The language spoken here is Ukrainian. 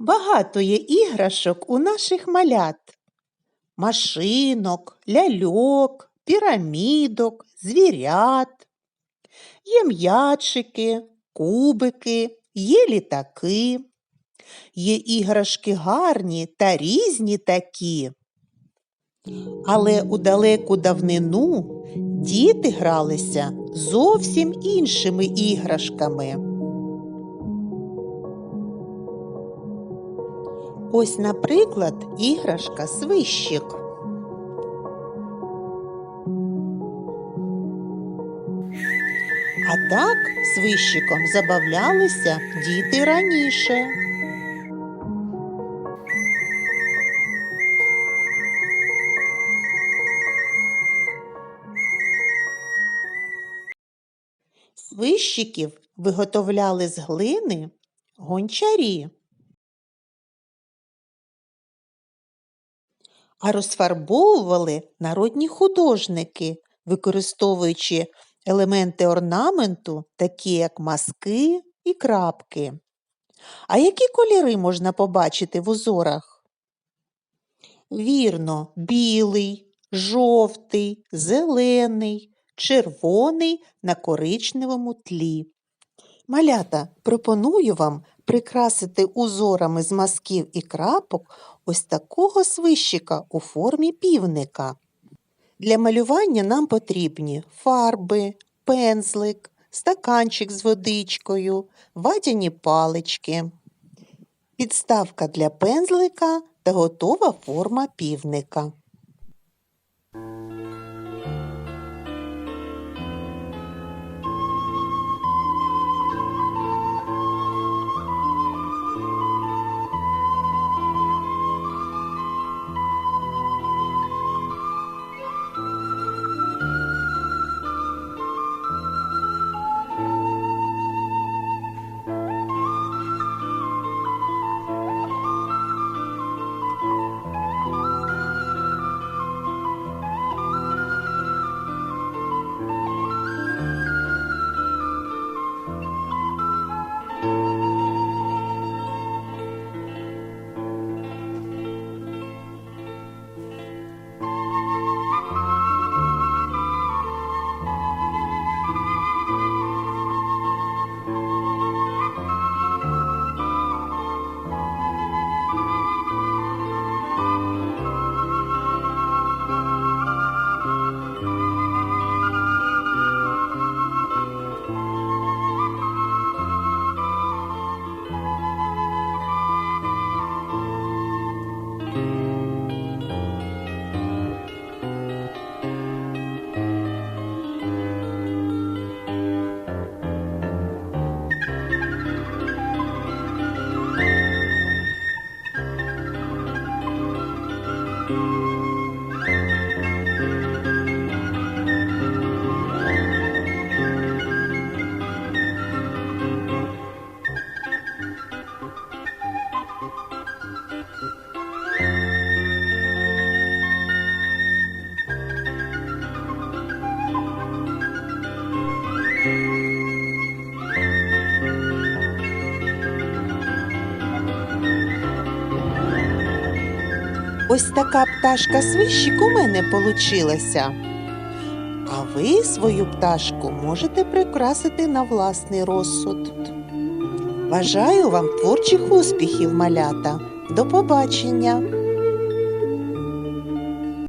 Багато є іграшок у наших малят. Машинок, ляльок, пірамідок, звірят. Є м'ячики, кубики, є літаки. Є іграшки гарні та різні такі. Але у далеку давнину діти гралися зовсім іншими іграшками. Ось, наприклад, іграшка свищик. А так свищиком забавлялися діти раніше. Свищиків виготовляли з глини гончарі. А розфарбовували народні художники, використовуючи елементи орнаменту, такі як маски і крапки. А які кольори можна побачити в узорах? Вірно, білий, жовтий, зелений, червоний на коричневому тлі. Малята, пропоную вам прикрасити узорами з мазків і крапок ось такого свищика у формі півника. Для малювання нам потрібні фарби, пензлик, стаканчик з водичкою, вадяні палички, підставка для пензлика та готова форма півника. Ось така пташка свищик у мене получилася. А ви свою пташку можете прикрасити на власний розсуд. Бажаю вам творчих успіхів, малята. До побачення!